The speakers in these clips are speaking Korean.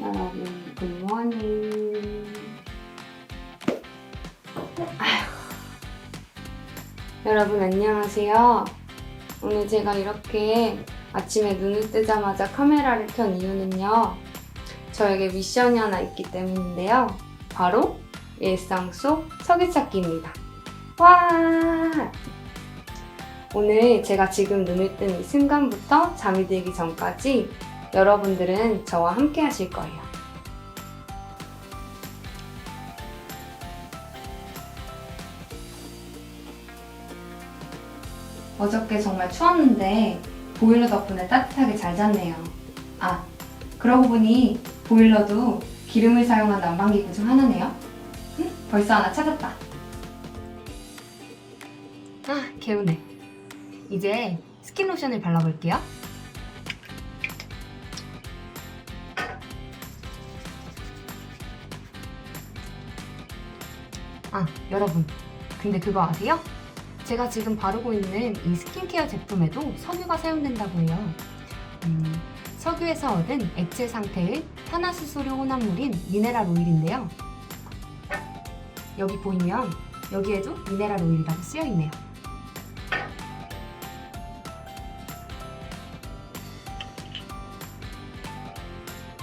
여러분 굿모닝. 아휴. 여러분 안녕하세요. 오늘 제가 이렇게 아침에 눈을 뜨자마자 카메라를 켠 이유는요. 저에게 미션이 하나 있기 때문인데요. 바로 일상 속 서기찾기입니다. 와! 오늘 제가 지금 눈을 뜬 이 순간부터 잠이 들기 전까지 여러분들은 저와 함께 하실 거예요. 어저께 정말 추웠는데 보일러 덕분에 따뜻하게 잘 잤네요. 아, 그러고 보니 보일러도 기름을 사용한 난방기구 중 하나네요. 응? 벌써 하나 찾았다. 아, 개운해. 이제 스킨 로션을 발라볼게요. 아, 여러분. 근데 그거 아세요? 제가 지금 바르고 있는 이 스킨케어 제품에도 석유가 사용된다고 해요. 음, 석유에서 얻은 액체 상태의 탄화수소류 혼합물인 미네랄 오일인데요. 여기 보이면 여기에도 미네랄 오일이라고 쓰여 있네요.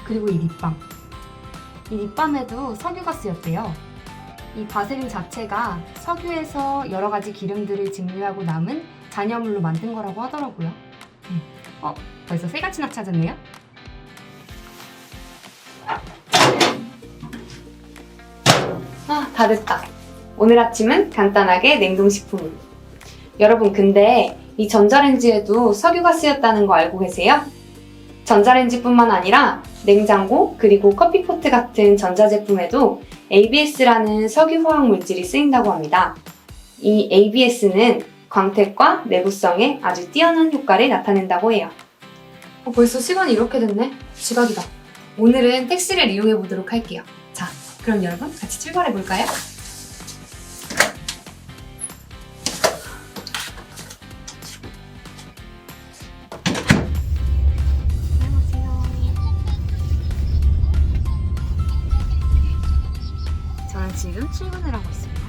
그리고 이 립밤. 이 립밤에도 석유가 쓰였대요. 이 바세린 자체가 석유에서 여러 가지 기름들을 증류하고 남은 잔여물로 만든 거라고 하더라고요. 음. 어, 벌써 세 가지나 찾았네요. 아, 다 됐다. 오늘 아침은 간단하게 냉동식품으로. 여러분, 근데 이 전자레인지에도 석유가 쓰였다는 거 알고 계세요? 전자레인지뿐만 아니라 냉장고 그리고 커피포트 같은 전자제품에도 ABS라는 석유화학 물질이 쓰인다고 합니다. 이 ABS는 광택과 내구성에 아주 뛰어난 효과를 나타낸다고 해요. 어, 벌써 시간이 이렇게 됐네? 지각이다. 오늘은 택시를 이용해 보도록 할게요. 자, 그럼 여러분 같이 출발해 볼까요? 지금 출근을 하고 있습니다.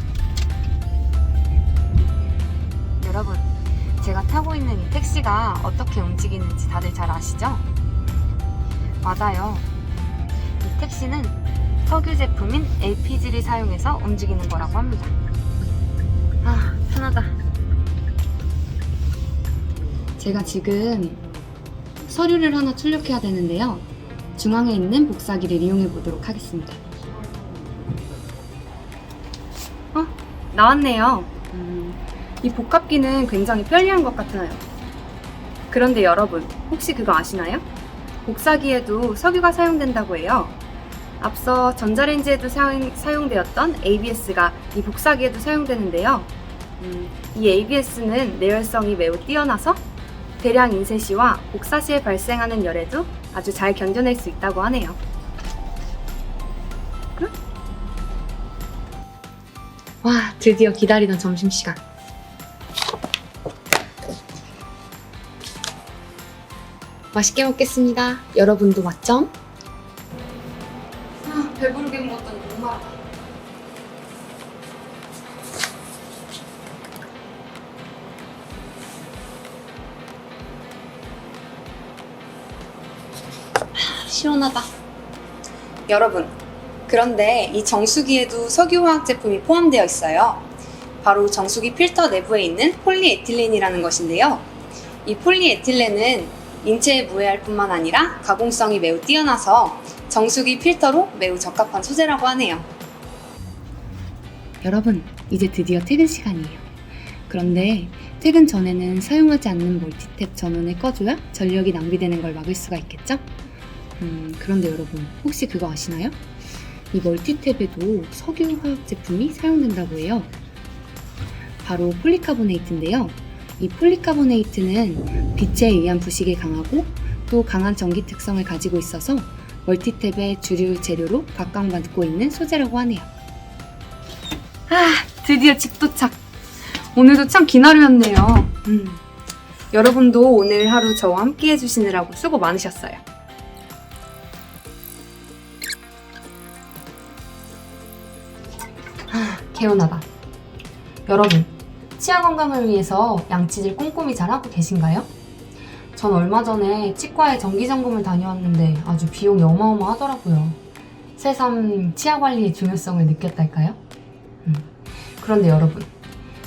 여러분, 제가 타고 있는 이 택시가 어떻게 움직이는지 다들 잘 아시죠? 맞아요. 이 택시는 석유 제품인 LPG를 사용해서 움직이는 거라고 합니다. 아, 편하다. 제가 지금 서류를 하나 출력해야 되는데요. 중앙에 있는 복사기를 이용해 보도록 하겠습니다. 나왔네요. 음, 이 복합기는 굉장히 편리한 것 같아요. 그런데 여러분, 혹시 그거 아시나요? 복사기에도 석유가 사용된다고 해요. 앞서 전자레인지에도 사용, 사용 되었던 ABS가 이 복사기에도 사용되는데요. 음, 이 ABS는 내열성이 매우 뛰어나서 대량 인쇄 시와 복사 시에 발생하는 열에도 아주 잘 견뎌낼 수 있다고 하네요. 와, 드디어 기다리던 점심시간. 맛있게 먹겠습니다. 여러분도 맞죠? 아, 배부르게 먹었더니 목마르다. 아, 시원하다. 여러분, 그런데 이 정수기에도 석유화학 제품이 포함되어 있어요. 바로 정수기 필터 내부에 있는 폴리에틸렌이라는 것인데요. 이 폴리에틸렌은 인체에 무해할 뿐만 아니라 가공성이 매우 뛰어나서 정수기 필터로 매우 적합한 소재라고 하네요. 여러분, 이제 드디어 퇴근 시간이에요. 그런데 퇴근 전에는 사용하지 않는 멀티탭 전원을 꺼줘야 전력이 낭비되는 걸 막을 수가 있겠죠? 음, 그런데 여러분, 혹시 그거 아시나요? 이 멀티탭에도 석유 화학 제품이 사용된다고 해요. 바로 폴리카보네이트인데요. 이 폴리카보네이트는 빛에 의한 부식이 강하고 또 강한 전기 특성을 가지고 있어서 멀티탭의 주류 재료로 각광받고 있는 소재라고 하네요. 아, 드디어 집 도착. 오늘도 참긴 하루였네요. 음. 여러분도 오늘 하루 저와 함께 해주시느라고 수고 많으셨어요. 개운하다. 여러분, 치아 건강을 위해서 양치질 꼼꼼히 잘하고 계신가요? 전 얼마 전에 치과에 정기점검을 다녀왔는데 아주 비용이 어마어마하더라고요. 새삼 치아 관리의 중요성을 느꼈달까요? 음. 그런데 여러분,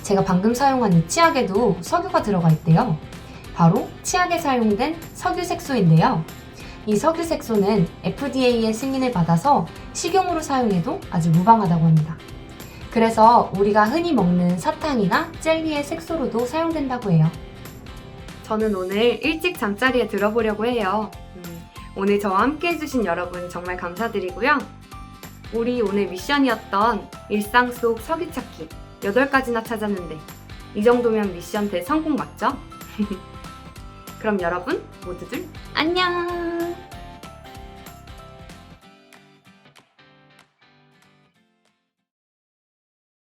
제가 방금 사용한 이 치약에도 석유가 들어가 있대요. 바로 치약에 사용된 석유색소인데요. 이 석유색소는 FDA의 승인을 받아서 식용으로 사용해도 아주 무방하다고 합니다. 그래서 우리가 흔히 먹는 사탕이나 젤리의 색소로도 사용된다고 해요. 저는 오늘 일찍 잠자리에 들어보려고 해요. 음, 오늘 저와 함께 해주신 여러분 정말 감사드리고요. 우리 오늘 미션이었던 일상 속 석유 찾기 8가지나 찾았는데 이 정도면 미션 대성공 맞죠? 그럼 여러분 모두들 안녕!